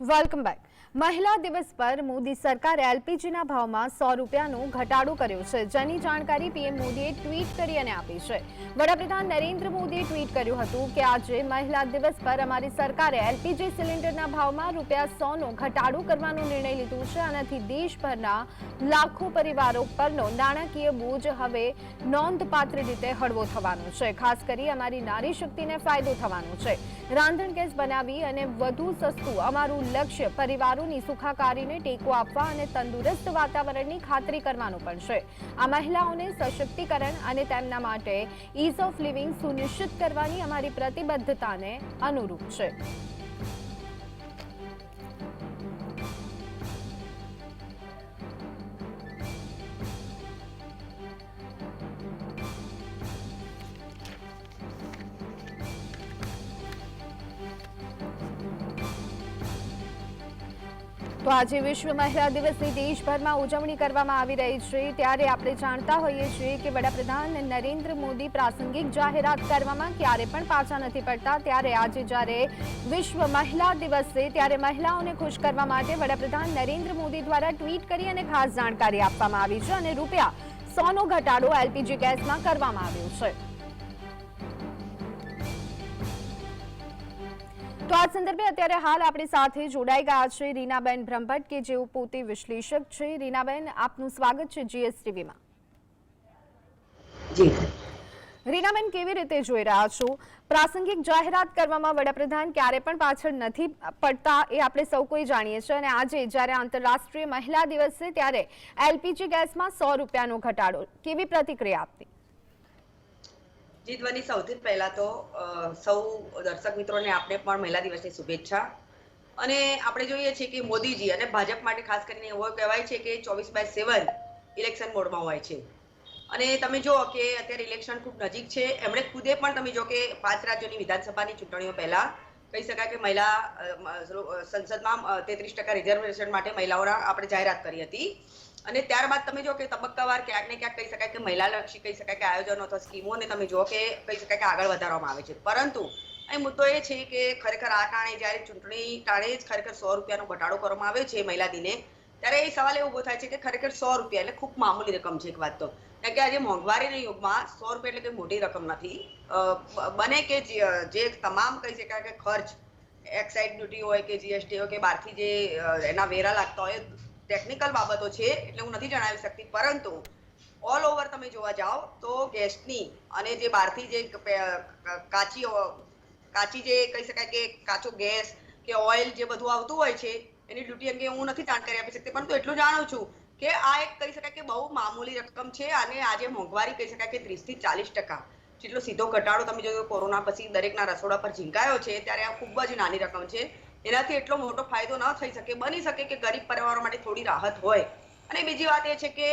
Welcome back મહિલા દિવસ પર મોદી સરકારે એલપીજીના ભાવમાં સો રૂપિયાનો ઘટાડો કર્યો છે. જેની જાણકારી પીએમ મોદીએ ટ્વીટ કરી અને આપી છે. વડાપ્રધાન નરેન્દ્ર મોદીએ ટ્વીટ કર્યું હતું કે આજે મહિલા દિવસ પર અમારી સરકારે એલપીજી સિલિન્ડરના ભાવમાં રૂપિયા સોનો ઘટાડો કરવાનો નિર્ણય લીધો છે આનાથી દેશભરના લાખો પરિવારો પરનો નાણાકીય બોજ હવે નોંધપાત્ર રીતે હળવો થવાનો છે. ખાસ કરી અમારી નારી શક્તિને ફાયદો થવાનો છે. રાંધણ ગેસ બનાવી અને વધુ સસ્તું અમારું લક્ષ્ય પરિવારોની સુખાકારીને ટેકો આપવા અને તંદુરસ્ત વાતાવરણની ખાતરી કરવાનું પણ છે. આ મહિલાઓને સશક્તિકરણ અને તેમના માટે ઇઝ ઓફ લિવિંગ સુનિશ્ચિત કરવાની અમારી પ્રતિબદ્ધતાને અનુરૂપ છે. તો આજે વિશ્વ મહિલા દિવસની દેશભરમાં ઉજવણી કરવામાં આવી રહી છે. ત્યારે આપણે જાણતા હોઈએ છીએ કે વડાપ્રધાન નરેન્દ્ર મોદી પ્રાસંગિક જાહેરાત કરવામાં ક્યારે પણ પાછા નથી પડતા. ત્યારે આજે જ્યારે વિશ્વ મહિલા દિવસ ત્યારે મહિલાઓને ખુશ કરવા માટે વડાપ્રધાન નરેન્દ્ર મોદી દ્વારા ટ્વીટ કરી અને ખાસ જાણકારી આપવામાં આવી છે અને રૂપિયા સોનો ઘટાડો એલપીજી ગેસમાં કરવામાં આવ્યો છે. તો આ સંદર્ભે અત્યારે હાલ આપણી સાથે જોડાઈ ગયા છે રીનાબેન બ્રહ્મભટ્ટ કે જેઓ પોતે વિશ્લેષક છે. રીનાબેન આપનું સ્વાગત છે જીએસટીવીમાં. રીનાબેન કેવી રીતે જોઈ રહ્યા છો? પ્રાસંગિક જાહેરાત કરવામાં વડાપ્રધાન ક્યારે પણ પાછળ નથી પડતા એ આપણે સૌ કોઈ જાણીએ છીએ. અને આજે જ્યારે આંતરરાષ્ટ્રીય મહિલા દિવસ છે ત્યારે એલપીજી ગેસમાં સો રૂપિયાનો ઘટાડો. કેવી પ્રતિક્રિયા આપવી જીતવાની સૌથી પહેલા તો સૌ દર્શક મિત્રોને આપણે પણ મહિલા દિવસની શુભેચ્છા. અને આપણે જોઈએ છીએ કે મોદીજી અને ભાજપ માટે ખાસ કરીને એવો કહેવાય છે કે ચોવીસ બાય સેવન ઇલેક્શન મોડમાં હોય છે. અને તમે જુઓ કે અત્યારે ઇલેક્શન ખૂબ નજીક છે. એમણે ખુદે પણ તમે જો કે પાંચ રાજ્યોની વિધાનસભાની ચૂંટણીઓ પહેલા કહી શકાય કે મહિલા સંસદમાં તેત્રીસ ટકા રિઝર્વેશન માટે મહિલાઓના આપણે જાહેરાત કરી હતી. અને ત્યારબાદ તમે જો કે તબક્કાવાર ક્યાંક ને ક્યાંક કહી શકાય કે મહિલાલક્ષી કહી શકાય કે આયોજનો અથવા સ્કીમોને તમે જો કે કહી શકાય કે આગળ વધારવામાં આવે છે. પરંતુ અહીં મુદ્દો એ છે કે ખરેખર આ ટાણે જ્યારે ચૂંટણી ટાણે જ ખરેખર સો રૂપિયાનો ઘટાડો કરવામાં આવે છે મહિલા દિને ત્યારે એ સવાલ એવો થાય છે કે ખરેખર સો રૂપિયા એટલે ખૂબ મામૂલી રકમ છે એક વાત તો. કારણ કે આજે મોંઘવારીના યુગમાં સો રૂપિયા એટલે કોઈ મોટી રકમ નથી. બને કે જે તમામ કહી શકાય કે ખર્ચ એક્સાઇઝ ડ્યુટી હોય કે જીએસટી હોય કે બહારથી જે એના વેરા લાગતા હોય, ટેકનિકલ બાબતો છે એટલે હું નથી જણાવી શકતી. પરંતુ ઓલ ઓવર તમે જોવા જાઓ તો ગેસની અને જે બહારથી જે કાચી કાચી જે કહી શકાય કે કાચો ગેસ કે ઓઇલ જે બધું આવતું હોય છે એની ડ્યુટી અંગે હું નથી જાણકારી આપી શકતી, પરંતુ એટલું જાણું છું કે આ એક કહી શકાય કે બહુ મામૂલી રકમ છે અને આજે મોંઘવારી કહી શકાય કે ત્રીસથી ચાલીસ ટકા. જેટલો સીધો ઘટાડો તમે જોયો કોરોના પછી દરેકના રસોડા પર ઝીંકાયો છે, ત્યારે આ ખૂબ જ નાની રકમ છે. એનાથી એટલો મોટો ફાયદો ન થઈ શકે, બની શકે કે ગરીબ પરિવારો માટે થોડી રાહત હોય. અને બીજી વાત એ છે કે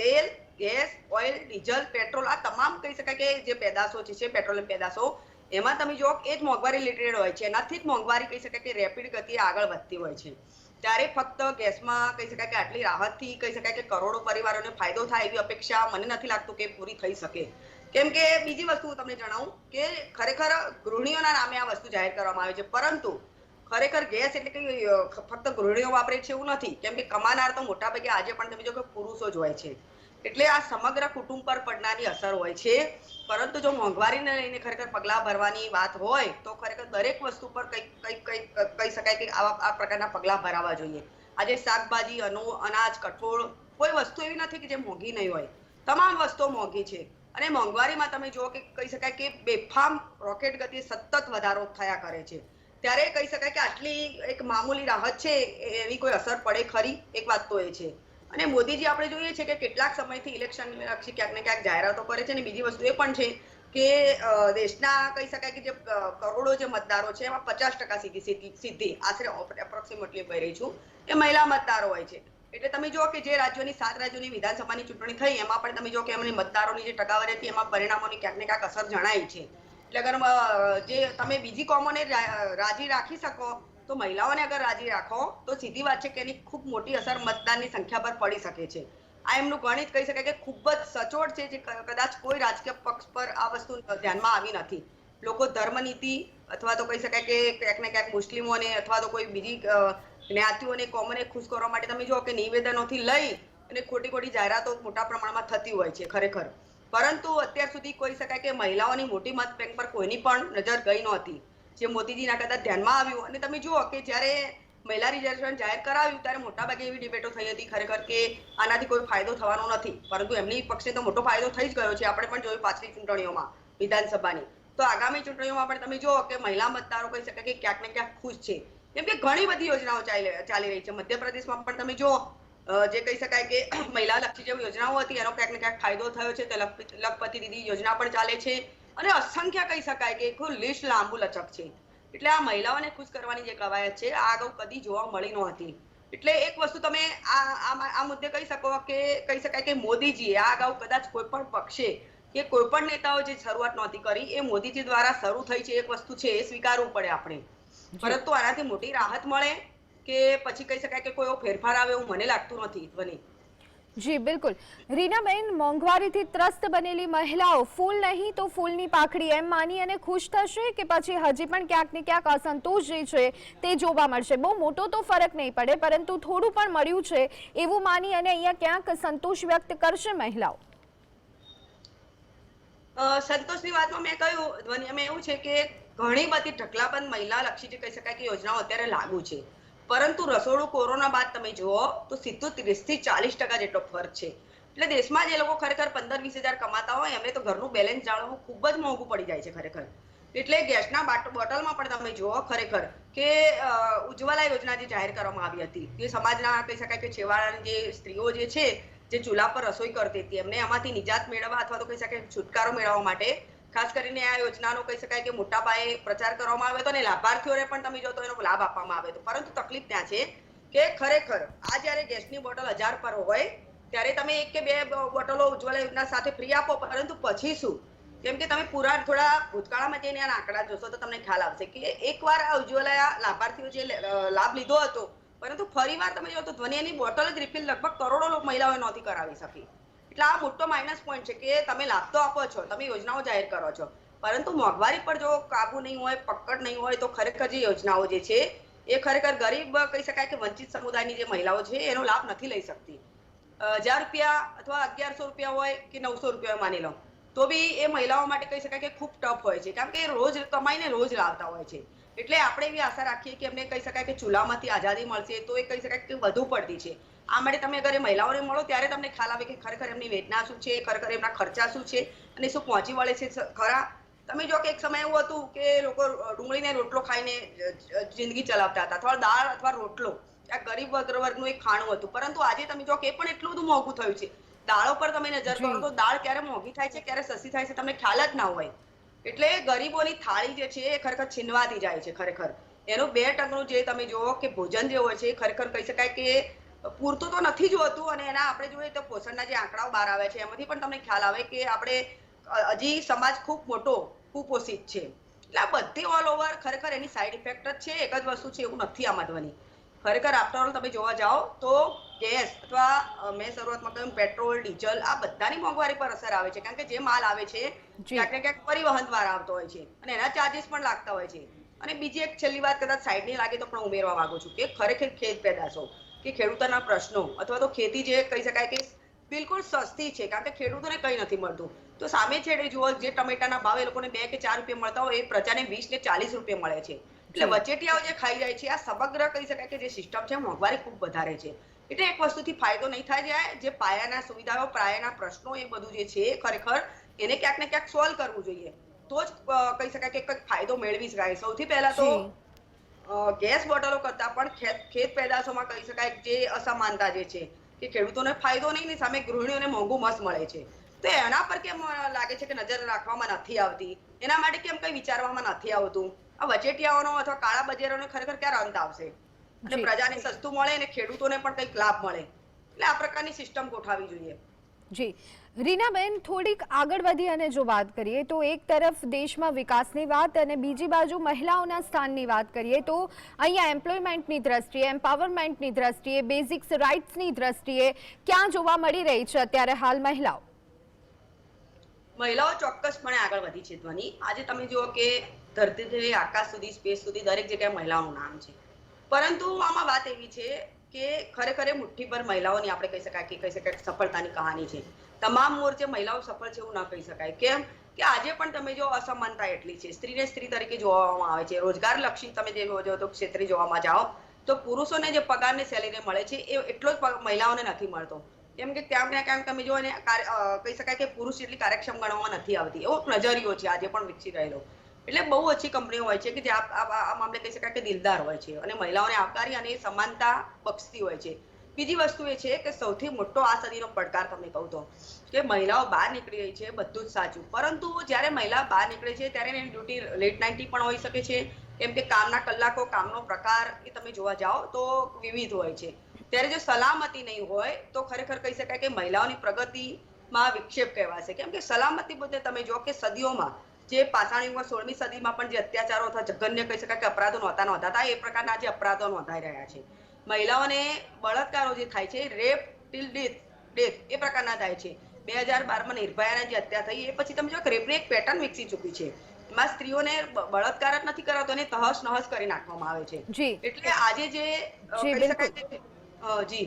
તેલ, ગેસ, ઓઇલ, ડીઝલ, પેટ્રોલ આ તમામ કહી શકાય કે જે પેદાશો છે પેટ્રોલિયમ પેદાશો એમાં તમે જો એ જ મોંઘવારી રિલેટેડ હોય છે. એનાથી જ મોંઘવારી કહી શકાય કે રેપિડ ગતિએ આગળ વધતી હોય છે. ત્યારે ફક્ત ગેસમાં કહી શકાય કે આટલી રાહતથી કહી શકાય કે કરોડો પરિવારોને ફાયદો થાય એવી અપેક્ષા મને નથી લાગતું કે પૂરી થઈ શકે. કેમ કે બીજી વસ્તુ હું તમને જણાવું કે ખરેખર ગૃહિણીઓના નામે આ વસ્તુ જાહેર કરવામાં આવે છે. પરંતુ ખરેખર ગેસ એટલે કે ફક્ત ગૃહિણીઓ વાપરે છે એવું નથી. કેમ કે કમાનાર તો મોટા ભાગે આજે પણ તમે જો કે પુરુષો જ હોય છે. એટલે આ સમગ્ર કુટુંબ પર પડનારી અસર હોય છે. પરંતુ જો મોંઘવારીને લઈને ખરેખર પગલાં ભરવાની વાત હોય, તો ખરેખર દરેક વસ્તુ પર કંઈક કંઈક કંઈક, કહી શકાય કે આવા, આ પ્રકારના પગલાં ભરાવા જોઈએ. આજે શાકભાજી અનુ અનાજ, કઠોળ, કોઈ વસ્તુ એવી નથી કે જે મોંઘી નહીં હોય. તમામ વસ્તુઓ મોંઘી છે. અને મોંઘવારીમાં તમે જુઓ કે કહી શકાય કે બેફામ રોકેટ ગતિ સતત વધારો થયા કરે છે. ત્યારે કહી શકાય કે આટલી એક મામૂલી રાહત છે એવી કોઈ અસર પડે ખરી? એક વાત તો એ છે. અને મોદીજી આપણે જોઈએ છે કે કેટલાક સમયથી ઇલેક્શન લક્ષી ક્યાંક ને ક્યાંક જાહેરાતો કરે છે અને બીજી વસ્તુ એ પણ છે કે દેશના કહી શકાય કે જે કરોડો જે મતદારો છે એમાં પચાસ ટકા સીધી સીધી આશરે એપ્રોક્સિમેટલી કહી રહી છું એ મહિલા મતદારો હોય છે. એટલે તમે જુઓ કે જે રાજ્યોની, સાત રાજ્યોની વિધાનસભાની ચૂંટણી થઈ એમાં પણ તમે જુઓ કે એમની મતદારોની જે ટકાવારી હતી એમાં પરિણામોની ક્યાંક ને ક્યાંક અસર જણાય છે. એટલે અગર જે તમે બીજી કોમોને રાજી રાખી શકો તો મહિલાઓને અગર રાજી રાખો, તો સીધી વાત છે કે એની ખૂબ મોટી અસર મતદાનની સંખ્યા પર પડી શકે છે. આ એમનું ગણિત કહી શકાય કે ખૂબ જ સચોટ છે, જે કદાચ કોઈ રાજકીય પક્ષ પર આ વસ્તુ ધ્યાનમાં આવી નથી. લોકો ધર્મનીતિ અથવા તો કહી શકાય કે ક્યાંક ને ક્યાંક મુસ્લિમોને અથવા તો કોઈ બીજી જ્ઞાતિઓને, કોમને ખુશ કરવા માટે તમે જુઓ કે નિવેદનોથી લઈ અને ખોટી ખોટી જાહેરાતો મોટા પ્રમાણમાં થતી હોય છે ખરેખર. પરંતુ અત્યાર સુધી કહી શકાય કે મહિલાઓની મોટી મત બેંક પર કોઈની પણ નજર ગઈ નહોતી. જે મોદીજીના કદાચ ધ્યાનમાં આવ્યું. અને તમે જુઓ કે જ્યારે મહિલા રિઝર્વેશન જાહેર કરાવ્યું, ત્યારે મોટાભાગે એવી ડિબેટો થઈ હતી ખરેખર કે આનાથી કોઈ ફાયદો થવાનો નથી. પરંતુ એમની પક્ષે તો મોટો ફાયદો થઈ જ ગયો છે. આપણે પણ જોયું પાછલી ચૂંટણીઓમાં, વિધાનસભાની. તો આગામી ચૂંટણીઓમાં પણ તમે જુઓ કે મહિલા મતદારો કહી શકાય કે ક્યાંક ને ક્યાંક ખુશ છે. કેમ કે ઘણી બધી યોજનાઓ ચાલી રહી છે. મધ્યપ્રદેશમાં પણ તમે જુઓ જે કહી શકાય કે મહિલા લક્ષી જે યોજનાઓ હતી, એનો ક્યાંક ને ક્યાંક ફાયદો થયો છે. તે લખપતિ દીદી યોજના પણ ચાલે છે. અને અસંખ્ય કહી શકાય કે એક લિસ્ટ લાંબુ લચક છે. એટલે આ મહિલાઓને ખુશ કરવાની જે કવાયત છે આ અગાઉ કદી જોવા મળી નહોતી. એટલે એક વસ્તુ તમે આ આ મુદ્દે કહી શકો કે કહી શકાય કે મોદીજીએ આ અગાઉ કદાચ કોઈ પણ પક્ષે કે કોઈ પણ નેતાઓ જે શરૂઆત નહોતી કરી એ મોદીજી દ્વારા શરૂ થઈ છે એક વસ્તુ છે એ સ્વીકારવું પડે આપણે. પરંતુ આનાથી મોટી રાહત મળે કે પછી કહી શકાય કે કોઈ ફેરફાર આવે એવું મને લાગતું નથી ધ્વની. જી, બિલકુલ. રીનાબેન મોંઘવારીથી ત્રસ્ત બનેલી મહિલાઓ, ફૂલ નહીં તો ફૂલની પાખડી એમ માની અને ખુશ થશે કે પછી હજી પણ ક્યાંક ને ક્યાંક અસંતોષ જે છે તે જોવા મળશે. બહુ મોટો તો ફરક નહીં પડે, પરંતુ થોડું પણ મળ્યું છે એવું માની અને અહીંયા ક્યાંક સંતોષ વ્યક્ત કરશે મહિલાઓ. સંતોષની વાતમાં મેં કહ્યું, ધ્વની એવું છે કે ઘણી બધી ઢકલાબંધ મહિલા લક્ષી જે કહી શકાય કે યોજનાઓ અત્યારે લાગુ છે. પરંતુ રસોડું કોરોના બાદ તમે જુઓ તો સીધું ત્રીસથી ચાલીસ ટકા જેટલો ફરક છે. એટલે દેશમાં જે લોકો ખરેખર પંદર વીસ હજાર કમાતા હોય, એમને તો ઘરનું બેલેન્સ જાળવવું ખૂબ જ મોંઘું પડી જાય છે ખરેખર. એટલે ગેસના બાટ- બોટલમાં પણ તમે જુઓ ખરેખર કે ઉજ્જવલા યોજના જે જાહેર કરવામાં આવી હતી, તે સમાજના કહી શકાય કે છેવાડાની જે સ્ત્રીઓ જે છે, જે ચૂલા પર રસોઈ કરતી હતી, એમને આમાંથી નિજાત મેળવવા અથવા તો કહી શકાય છુટકારો મેળવવા માટે ખાસ કરીને આ યોજનાનો કહી શકાય કે મોટા પાયે પ્રચાર કરવામાં આવ્યો હતો અને લાભાર્થીઓને પણ તમે જો તો એનો લાભ આપવામાં આવ્યો હતો. પરંતુ તકલીફ ત્યાં છે કે ખરેખર આ જ્યારે ગેસની બોટલ હજાર પર હોય, ત્યારે તમે એક કે બે બોટલો ઉજ્જવલા યોજના સાથે ફ્રી આપો, પરંતુ પછી શું? કેમ કે તમે પૂરા થોડા ભૂતકાળમાં જઈને આ આંકડા જોશો તો તમને ખ્યાલ આવશે કે એકવાર આ ઉજ્જવલા લાભાર્થીઓ જે લાભ લીધો હતો, પરંતુ ફરીવાર તમે જો તો ધ્વનિની બોટલ જ રિફિલ લગભગ કરોડો લોકો મહિલાઓએ નહોતી કરાવી શકી. એટલે આ મોટો માઇનસ પોઈન્ટ છે કે તમે લાભ તો આપો છો, તમે યોજનાઓ જાહેર કરો છો. પરંતુ મોંઘવારી પર જો કાબુ નહીં હોય, પકડ નહીં હોય, તો ખરેખર જે યોજનાઓ જે છે, એ ખરેખર ગરીબ કહી શકાય કે વંચિત સમુદાયની જે મહિલાઓ છે, એનો લાભ નથી લઈ શકતી. હજાર રૂપિયા અથવા અગિયારસો રૂપિયા હોય કે નવસો રૂપિયા માની લો, તો બી એ મહિલાઓ માટે કહી શકાય કે ખૂબ ટફ હોય છે. કારણ કે રોજ કમાઈને રોજ લાવતા હોય છે. એટલે આપણે એવી આશા રાખીએ કે એમને કહી શકાય કે ચૂલામાંથી આઝાદી મળશે, તો એ કહી શકાય કે વધુ પડતી છે. આ માટે તમે અગર એ મહિલાઓને મળો ત્યારે તમને ખ્યાલ આવે કે ખરેખર એમની વેદના શું છે ખરેખર એમના ખર્ચા શું છે અને શું પહોંચી વળે છે ખરા? તમે જો કે એક સમય એવું હતું કે લોકો ડુંગળીને રોટલો ખાઈને જિંદગી ચલાવતા હતા. અથવા દાળ અથવા રોટલો. આ ગરીબ વર્ગનું એક ખાણું હતું. પરંતુ આજે તમે જો કે પણ એટલું બધું મોંઘું થયું છે. દાળો પર તમે નજર કરો તો દાળ ક્યારે મોંઘી થાય છે ક્યારે સસ્તી થાય છે તમને ખ્યાલ જ ના હોય. એટલે ગરીબોની થાળી જે છે એ ખરેખર છીનવાતી જાય છે ખરેખર. એનું બે ટકનું જે તમે જુઓ કે ભોજન જે હોય છે ખરેખર કહી શકાય કે પૂરતું તો નથી જ હોતું અને એના આપણે જોઈએ તો પોષણના જે આંકડાઓ બહાર આવે છે એમાંથી પણ તમને ખ્યાલ આવે કે આપણે હજી સમાજ ખૂબ મોટો કુપોષિત છે. એટલે આ બધી ઓલ ઓવર ખરેખર એની સાઈડ ઇફેક્ટ જ છે એક જ વસ્તુ છે એવું નથી આ મધવાની ખરેખર આફ્ટરઓલ તમે જોવા જાઓ તો ગેસ અથવા મેં શરૂઆતમાં કહ્યું પેટ્રોલ ડીઝલ આ બધાની મોંઘવારી પર અસર આવે છે. કારણ કે જે માલ આવે છે. ક્યાંક ને ક્યાંક પરિવહન દ્વારા આવતો હોય છે અને એના ચાર્જીસ પણ લાગતા હોય છે. અને બીજી એક છેલ્લી વાત કદાચ સાઈડની લાગે તો પણ ઉમેરવા માંગુ છું કે ખરેખર ખેત પેદાશો કે ખેડૂતોના પ્રશ્નો અથવા તો ખેતી જે કહી શકાય કે બિલકુલ સસ્તી છે કારણ કે ખેડૂતોને કંઈ નથી મળતું. તો સામે છેડે જુઓ જે ટમેટાના ભાવ એ લોકોને બે કે ચાર રૂપિયા મળતા હોય એ પ્રજાને વીસ ને ચાલીસ રૂપિયા મળે છે. એટલે. વચેટિયાઓ જે ખાઈ જાય છે આ સમગ્ર કહી શકાય કે જે સિસ્ટમ છે મોંઘવારી ખૂબ વધારે છે. એટલે એક વસ્તુથી ફાયદો નહીં થાય જાય જે પાયાના સુવિધાઓ પાયાના પ્રશ્નો એ બધું જે છે ખરેખર એને ક્યાંક ને ક્યાંક સોલ્વ કરવું જોઈએ. તો જ કહી શકાય કે કંઈક ફાયદો મેળવી શકાય. સૌથી પહેલા તો ગેસ બોટલો કરતા પણ ખેત પેદાશોમાં કહી શકાય જે અસમાનતા જે છે કે ખેડૂતોને ફાયદો નહીં ને સામે ગૃહિણીઓને મોંઘું મસ મળે છે. તો એના પર કેમ લાગે છે કે નજર રાખવામાં નથી આવતી? એના માટે કેમ કઈ વિચારવામાં નથી આવતું? આ વચેટિયાઓનો અથવા કાળા બજારોનો ખરેખર ક્યારે અંત આવશે? એટલે. પ્રજાને સસ્તું મળે અને ખેડૂતોને પણ કંઈક લાભ મળે. એટલે આ પ્રકારની સિસ્ટમ ગોઠવવી જોઈએ. જી. રીનાબેન, થોડીક આગળ વધી અને જો વાત કરીએ તો એક તરફ દેશમાં વિકાસની વાત અને બીજી બાજુ મહિલાઓના સ્થાનની વાત કરીએ તો અહીંયા એમ્પ્લોયમેન્ટની દ્રષ્ટિએ, એમ્પાવરમેન્ટની દ્રષ્ટિએ, બેઝિક્સ રાઇટ્સની દ્રષ્ટિએ ક્યાં જોવા મળી રહી છે અત્યારે હાલ મહિલાઓ? મહિલાઓ ચોક્કસપણે આગળ વધી છે ધ્વનિ. આજે તમે જુઓ કે ધરતીથી આકાશ સુધી, સ્પેસ સુધી દરેક જગ્યાએ મહિલાઓનું નામ છે. પરંતુ આમાં વાત એવી છે કે ખરેખર મુઠ્ઠીભર મહિલાઓની આપણે કહી શકાય કે કહી શકાય સફળતાની કહાની છે. તમામ મોરચે મહિલાઓ સફળ છે એવું ન કહી શકાય. કેમ? કે આજે પણ તમે જો અસમાનતા એટલી છે. સ્ત્રીને સ્ત્રી તરીકે જોવામાં આવે છે. રોજગાર લક્ષી તમે જે જો તો ક્ષેત્રે જોવામાં જાઓ. તો પુરુષોને જે પગાર ને સેલેરી મળે છે એ એટલો જ મહિલાઓને નથી મળતો. કેમ કે ક્યાંક ને ક્યાંક તમે જો એને કહી શકાય કે પુરુષ એટલી કાર્યક્ષમ ગણવામાં નથી આવતી. એવો નજરિયો છે આજે પણ વિકસી રહેલો. એટલે બહુ ઓછી કંપનીઓ હોય છે કે જે આ મામલે કહી શકાય કે દિલદાર હોય છે. અને મહિલાઓને આવકારી અને સમાનતા બક્ષતી હોય છે. બીજી વસ્તુ એ છે કે સૌથી મોટો આ સદીનો પડકાર તમને કહું તો, કે મહિલાઓ બહાર નીકળી રહી છે, બધું જ સાચું. પરંતુ જ્યારે મહિલા બહાર નીકળે છે, ત્યારે એની ડ્યુટી લેટ નાઇટની પણ હોઈ શકે છે. કેમ કે કામના કલાકો, કામનો પ્રકાર એ તમે જોવા જાઓ તો વિવિધ હોય છે. ત્યારે જો સલામતી નહીં હોય, તો ખરેખર કહી શકાય કે મહિલાઓની પ્રગતિમાં વિક્ષેપ કહેવાશે. કેમ કે સલામતી મુદ્દે તમે જો કે સદીઓમાં જે પાષાણ યુગમાં સોળમી સદીમાં પણ જે અત્યાચારો અથવા જઘન્ય કહી શકાય કે અપરાધો નહોતા નોંધાતા, એ પ્રકારના જે અપરાધો નોંધાઈ રહ્યા છે. મહિલાઓને બળાત્કારો જે થાય છે રેપ ટિલ ડેથ ડેથ એ પ્રકારના થાય છે. બે હજાર બારમાં નિર્ભયાને જે હત્યા થઈ એ પછી તમે જો રેપની એક પેટર્ન વિકસી ચૂકી છે. એમાં સ્ત્રીઓને બળાત્કાર જ નથી કરાતો એને તહસ નહસ કરી નાખવામાં આવે છે. એટલે આજે જે જી.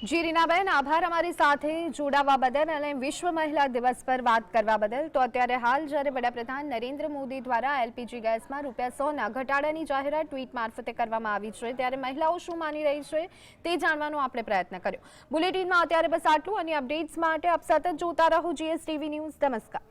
જી રીનાબેન આભાર અમારી સાથે જોડાવા બદલ અને વિશ્વ મહિલા દિવસ પર વાત કરવા બદલ. તો અત્યારે હાલ જ્યારે વડાપ્રધાન નરેન્દ્ર મોદી દ્વારા એલપીજી ગેસમાં રૂપિયા સોના ઘટાડાની જાહેરાત ટ્વીટ મારફતે કરવામાં આવી છે, ત્યારે મહિલાઓ શું માની રહી છે તે જાણવાનો આપણે પ્રયત્ન કર્યો. બુલેટિનમાં અત્યારે બસ આટલું. અને અપડેટ્સ માટે આપ સતત જોતા રહો જીએસટીવી ન્યૂઝ નમસ્કાર.